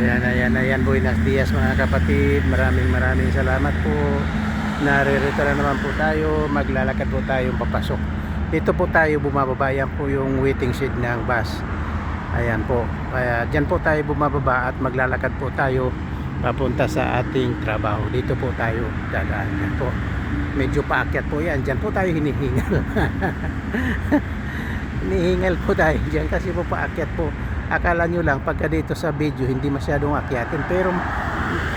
Ayan, ayan, ayan, buenas dias mga kapatid. Maraming maraming salamat po. Naririto na naman po tayo. Maglalakad po tayong papasok. Dito po tayo bumababa. Yan po yung waiting shed ng bus. Ayan po. Kaya dyan po tayo bumababa at maglalakad po tayo papunta sa ating trabaho. Dito po tayo dadaan. Yan po. Medyo paakyat po yan. Dyan po tayo hinihingal. hinihingal po tayo dyan kasi po paakyat po akala nyo lang pagka dito sa video hindi masyadong akyatin. Pero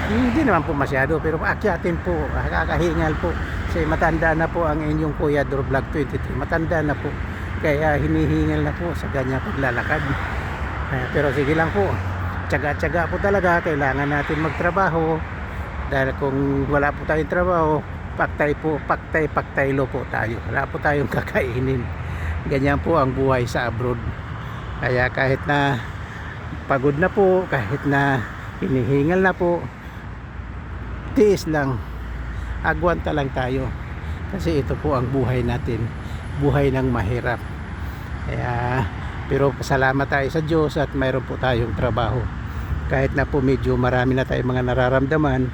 hindi naman po masyado pero akyatin po kakahingal po. Kasi matanda na po ang inyong kuya Dor Vlog 23 matanda na po. Kaya hinihingal na po sa ganyang paglalakad. Eh, pero sige lang po. Tsaga-tsaga po talaga. Kailangan natin magtrabaho. Dahil kung wala po tayong trabaho paktay po paktay paktaylo po tayo. Wala po tayong kakainin. Ganyan po ang buhay sa abroad kaya kahit na pagod na po kahit na hinihingal na po tiis lang. Agwanta lang tayo. Kasi ito po ang buhay natin. Buhay ng mahirap. Kaya pero pasalamat tayo sa Diyos at mayroon po tayong trabaho. Kahit na po medyo marami na tayong mga nararamdaman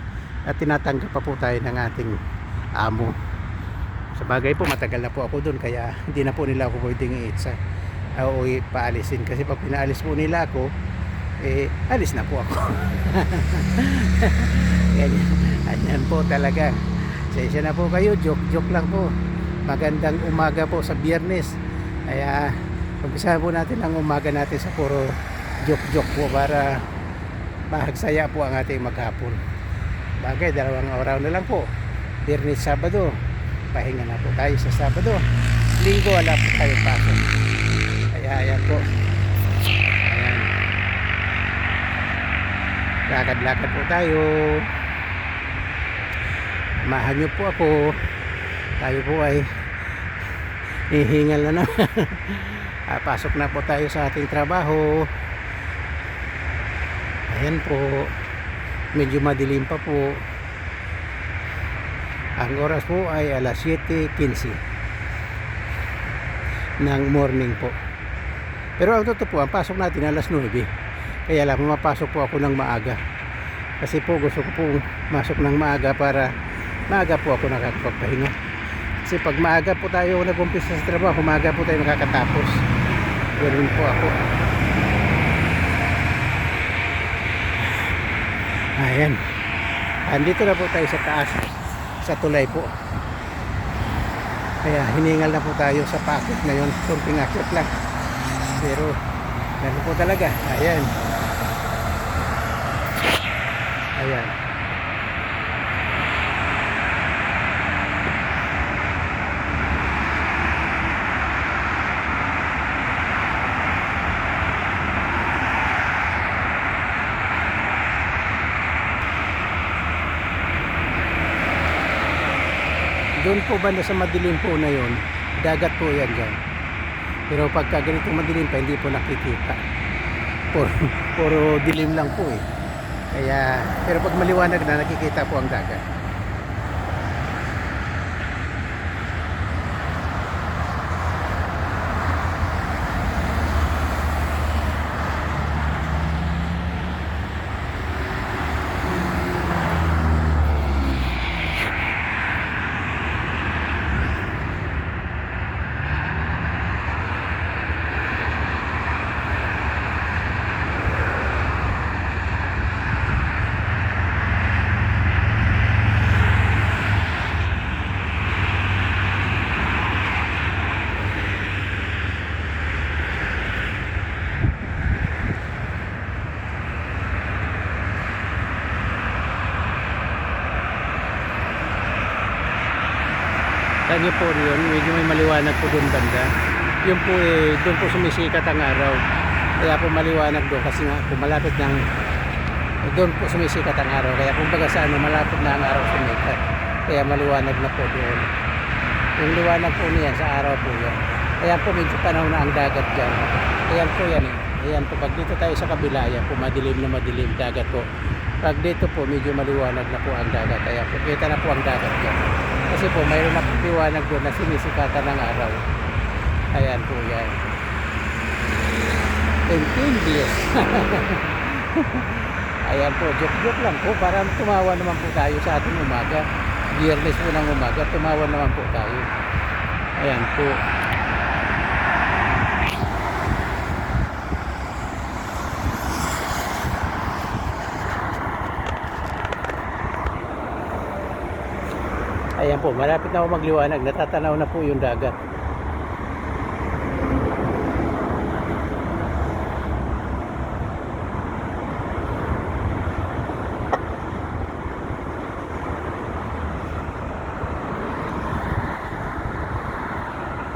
at tinatanggap pa po tayo ng ating amo. Sa bagay po matagal na po ako doon kaya hindi na po nila ako pwedeng iitsa o paalisin. Kasi pag pinaalis po nila ako eh alis na po ako. Ganyan, ganyan po talaga. Sensya na po kayo. Joke joke lang po. Magandang umaga po sa biyernes. Kaya umpisa po natin ang umaga natin sa puro joke joke po para mahagsaya po ang ating maghapon. Bagay dalawang araw na lang po. Biyernes sabado. Pahinga na po tayo sa sabado. Linggo wala po tayo pasok ayan po. Ayan. Lakad-lakad po tayo. Mahan nyo po ako. Tayo po ay ihingal na naman. Ah, pasok na po tayo sa ating trabaho. Ayan po. Medyo madilim pa po. Ang oras po ay alas 7.15 ng morning po pero ang totoo po ang pasok natin alas 9 kaya lang mapasok po ako ng maaga. Kasi po gusto ko po masok ng maaga para maaga po ako nakakapagpahinga. Kasi pag maaga po tayo nag-umpisa sa trabaho maaga po tayo nakakatapos. Ganun po ako. Ayan. Andito na po tayo sa taas sa tulay po. Kaya hiningal na po tayo sa pakit ngayon kunting akit lang pero ganun po talaga. Ayan. Ayan. Doon po banda sa madilim po na yon dagat po yan dyan pero pagka ganitong madilim pa hindi po nakikita. Puro, puro dilim lang po eh. Kaya pero pag maliwanag na nakikita po ang dagat Kanya po yun, medyo may maliwanag po doon banda. Yun po eh, doon po sumisikat ang araw. Kaya po maliwanag doon kasi nga po malapit ng doon po sumisikat ang araw. Kaya kumbaga sa ano, malapit na ang araw sumikat. Kaya maliwanag na po doon. Yung liwanag po niyan sa araw po yan. Kaya po medyo panahon na ang dagat dyan. Ayan po yan eh. Ayan po, pag dito tayo sa kabila, ayan po madilim na madilim dagat po. Pag dito po, medyo maliwanag na po ang dagat. Kaya po, kita na po ang dagat dyan. Kasi po, mayroon na pong liwanag doon na sinisikatan ng araw. Ayan po yan. Intindious. Ayan po, joke-joke lang po para tumawa naman po tayo sa ating umaga. Biyernes po ng umaga, tumawa naman po tayo. Ayan po. Ayan po, malapit na ako magliwanag. Natatanaw na po yung dagat.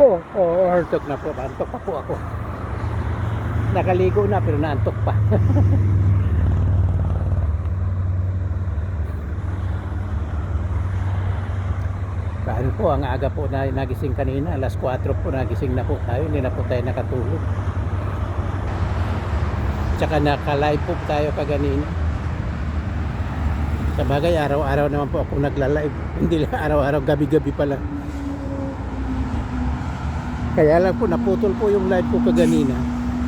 Oh, oh, antok na po. Antok pa po ako. Nakaligo na pero naantok pa. Kahit po, ang aga po na nagising kanina, alas 4 po nagising na po tayo, hindi na po tayo nakatulog. Tsaka naka-live po tayo kaganina. Sa bagay, araw-araw naman po ako nagla-live. Hindi lang araw-araw, gabi-gabi pala. Kaya lang po, naputol po yung live ko kaganina.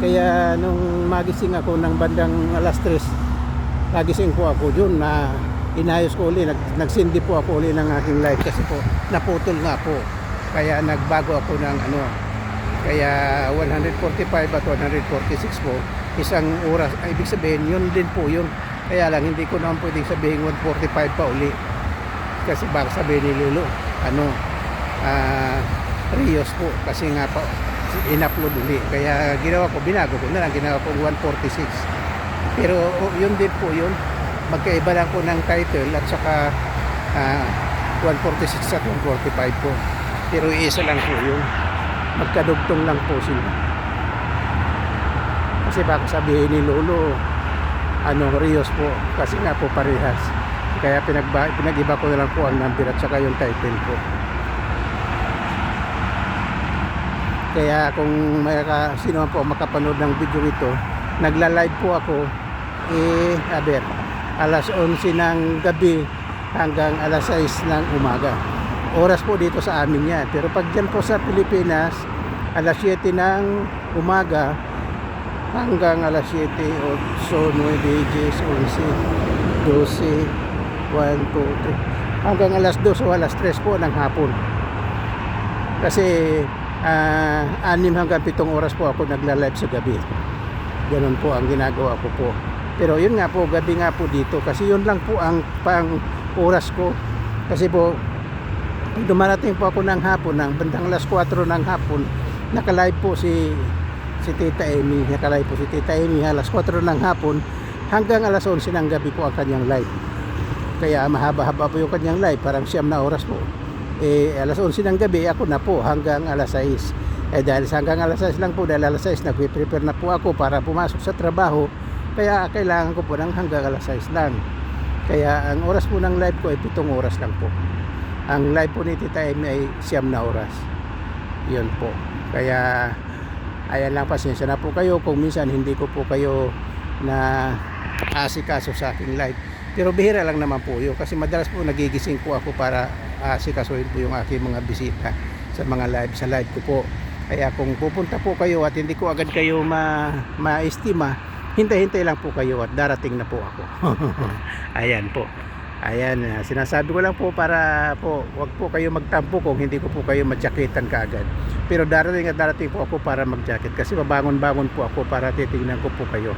Kaya nung magising ako ng bandang alas 3, nagising po ako yun na inayos ko uli, nag, nagsindi po ako uli ng aking live kasi po naputol nga po. Kaya nagbago ako ng ano, kaya 145 at 146 po, isang oras, ay, ibig sabihin yun din po yun. Kaya lang hindi ko naman pwedeng sabihin 145 pa uli. Kasi baka sabihin ni Lulu, ano, ah, Rios po kasi nga po in-upload uli. Kaya ginawa ko, binago ko na lang, ginawa ko 146. Pero oh, yun din po yun. Magkaiba lang po ng title at saka ah, 146 at 145 po. Pero isa lang po yun. Magkadugtong lang po sila. Kasi baka sabihin ni Lolo, ano, Rios po. Kasi nga po parehas. Kaya pinagba, pinag-iba ko na lang po ang number at saka yung title po. Kaya kung may sino man po makapanood ng video ito, nagla-live po ako eh, aber, alas 11 ng gabi hanggang alas 6 ng umaga. Oras po dito sa amin yan. Pero pag dyan po sa Pilipinas, alas 7 ng umaga hanggang alas 7, 8, 9, 10, 11, 12, 1, 2, 3, hanggang alas 2 o alas 3 po ng hapon. Kasi ah, anim hanggang pitong oras po ako nagla-live sa gabi. Ganun po ang ginagawa ko po. Pero yun nga po, gabi nga po dito. Kasi yun lang po ang pang oras ko. Kasi po, dumarating po ako ng hapon, ng bandang alas 4 ng hapon, nakalive po si si Tita Amy. Nakalive po si Tita Amy alas 4 ng hapon hanggang alas 11 ng gabi po ang kanyang live. Kaya mahaba-haba po yung kanyang live, parang siyam na oras po eh alas 11 ng gabi ako na po hanggang alas 6 eh dahil hanggang alas 6 lang po dahil alas 6 nagpe-prepare na po ako para pumasok sa trabaho kaya kailangan ko po ng hanggang alas 6 lang. Kaya ang oras po ng live ko ay 7 oras lang po. Ang live po ni Tita Amy ay siyam na oras. Yun po. Kaya ayan lang pasensya na po kayo kung minsan hindi ko po kayo na asikaso sa aking live. Pero bihira lang naman po yun kasi madalas po nagigising po ako para asikasuhin po yung aking mga bisita sa mga live sa live ko po. Kaya kung pupunta po kayo at hindi ko agad kayo ma maestima hintay-hintay lang po kayo at darating na po ako. Ayan po. Ayan ah, sinasabi ko lang po para po wag po kayo magtampo kung hindi ko po kayo madyakitan kaagad. Pero darating at darating po ako para magjakit kasi babangon-bangon po ako para titingnan ko po kayo.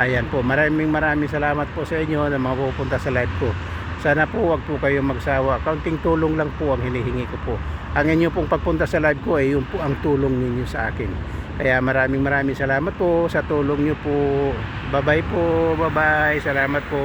Ayan po maraming maraming salamat po sa inyo na mapupunta sa live ko. Sana po wag po kayong magsawa. Kaunting tulong lang po ang hinihingi ko po. Ang inyo pong pagpunta sa live ko ay yun po ang tulong ninyo sa akin kaya maraming maraming salamat po. Sa tulong nyo po. Bye bye po. Bye bye salamat po